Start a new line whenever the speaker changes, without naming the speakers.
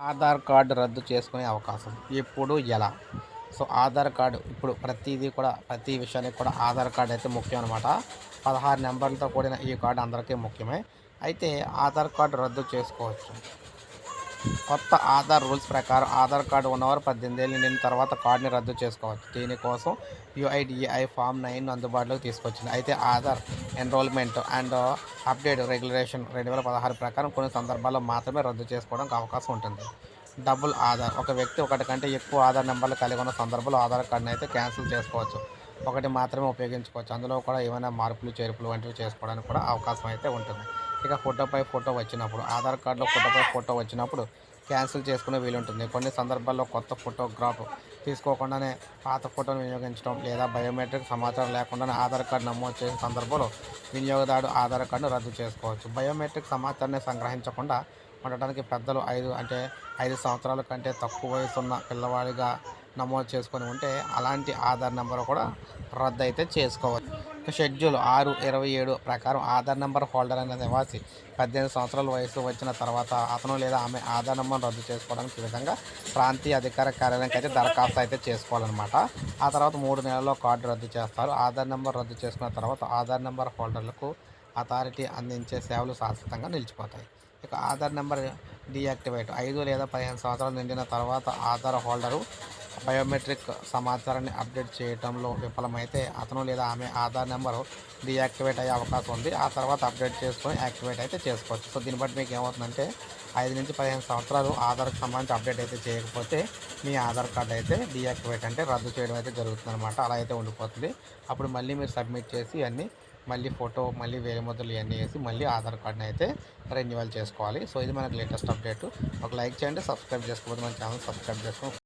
Aadhaar card రద్దు చేసుకునే అవకాశం ఎప్పుడు ఎలా? సో ఆధార్ కార్డు ఇప్పుడు ప్రతిదీ కూడా ప్రతి విషయానికి కూడా ఆధార్ కార్డు అయితే ముఖ్యం అనమాట పదహారు నెంబర్లతో కూడిన ఈ కార్డు అందరికీ ముఖ్యమే. అయితే ఆధార్ కార్డు రద్దు చేసుకోవచ్చు. కొత్త ఆధార్ రూల్స్ ప్రకారం ఆధార్ కార్డు ఉన్నవారు పద్దెనిమిది ఏళ్ళు నిండిన తర్వాత కార్డుని రద్దు చేసుకోవచ్చు. దీనికోసం యుఐడిఐ ఫామ్ నైన్ అందుబాటులోకి తీసుకొచ్చింది. అయితే Aadhaar enrolment and update regulation రెండు వేల పదహారు ప్రకారం కొన్ని సందర్భాల్లో మాత్రమే రద్దు చేసుకోవడానికి అవకాశం ఉంటుంది. డబుల్ ఆధార్. ఒక వ్యక్తి ఒకటి కంటే ఎక్కువ ఆధార్ నెంబర్లు కలిగి ఉన్న సందర్భంలో ఆధార్ కార్డును అయితే క్యాన్సిల్ చేసుకోవచ్చు. ఒకటి మాత్రమే ఉపయోగించుకోవచ్చు. అందులో కూడా ఏమైనా మార్పులు చేర్పులు వంటివి చేసుకోవడానికి కూడా అవకాశం అయితే ఉంటుంది. ఇక ఫోటోపై ఫోటో వచ్చినప్పుడు ఆధార్ కార్డులో ఫోటోపై ఫోటో వచ్చినప్పుడు క్యాన్సిల్ చేసుకునే వీలు ఉంటుంది. కొన్ని సందర్భాల్లో కొత్త ఫోటోగ్రాఫ్ తీసుకోకుండానే పాత ఫోటోను వినియోగించడం లేదా బయోమెట్రిక్ సమాచారం లేకుండానే ఆధార్ కార్డు నమోదు చేసిన సందర్భంలో వినియోగదారుడు ఆధార్ కార్డును రద్దు చేసుకోవచ్చు. బయోమెట్రిక్ సమాచారాన్ని సంగ్రహించకుండా ఉండటానికి పెద్దలు ఐదు అంటే ఐదు సంవత్సరాల కంటే తక్కువ వయసు ఉన్న పిల్లవాడిగా నమోదు చేసుకొని ఉంటే అలాంటి ఆధార్ నెంబర్ కూడా రద్దు అయితే చేసుకోవచ్చు. షెడ్యూల్ ఆరు ఇరవై ఏడు ప్రకారం ఆధార్ నెంబర్ హోల్డర్ అయిన నివాసి పద్దెనిమిది సంవత్సరాల వయసు వచ్చిన తర్వాత అతను లేదా ఆమె ఆధార్ నంబర్ రద్దు చేసుకోవడానికి విధంగా ప్రాంతీయ అధికార కార్యాలయానికి అయితే దరఖాస్తు అయితే చేసుకోవాలన్నమాట. ఆ తర్వాత మూడు నెలల్లో కార్డు రద్దు చేస్తారు. ఆధార్ నెంబర్ రద్దు చేసుకున్న తర్వాత ఆధార్ నెంబర్ హోల్డర్లకు అథారిటీ అందించే సేవలు శాశ్వతంగా నిలిచిపోతాయి. ఇక ఆధార్ నెంబర్ డీయాక్టివేట్. ఐదు లేదా పదిహేను సంవత్సరాలు నిండిన తర్వాత ఆధార్ హోల్డరు బయోమెట్రిక్ సమాచారాన్ని అప్డేట్ చేయడంలో విఫలమైతే అతను లేదా ఆమె ఆధార్ నెంబరు డీయాక్టివేట్ అయ్యే అవకాశం ఉంది. ఆ తర్వాత అప్డేట్ చేసుకొని యాక్టివేట్ అయితే చేసుకోవచ్చు. సో దీన్ని బట్టి మీకు ఏమవుతుందంటే ఐదు నుంచి పదిహేను సంవత్సరాలు ఆధార్కి సంబంధించి అప్డేట్ అయితే చేయకపోతే మీ ఆధార్ కార్డ్ అయితే డీయాక్టివేట్ అంటే రద్దు చేయడం అయితే జరుగుతుంది అనమాట అలా అయితే ఉండిపోతుంది. అప్పుడు మళ్ళీ మీరు సబ్మిట్ చేసి అన్నీ మళ్ళీ ఫోటో మళ్ళీ వేరే ముద్రలు ఇవన్నీ వేసి మళ్ళీ ఆధార్ కార్డ్ని అయితే రెన్యువల్ చేసుకోవాలి. సో ఇది మనకు లేటెస్ట్ అప్డేట్. ఒక లైక్ చేయండి సబ్స్క్రైబ్ చేసుకోకపోతే మన ఛానల్ సబ్స్క్రైబ్ చేసుకోండి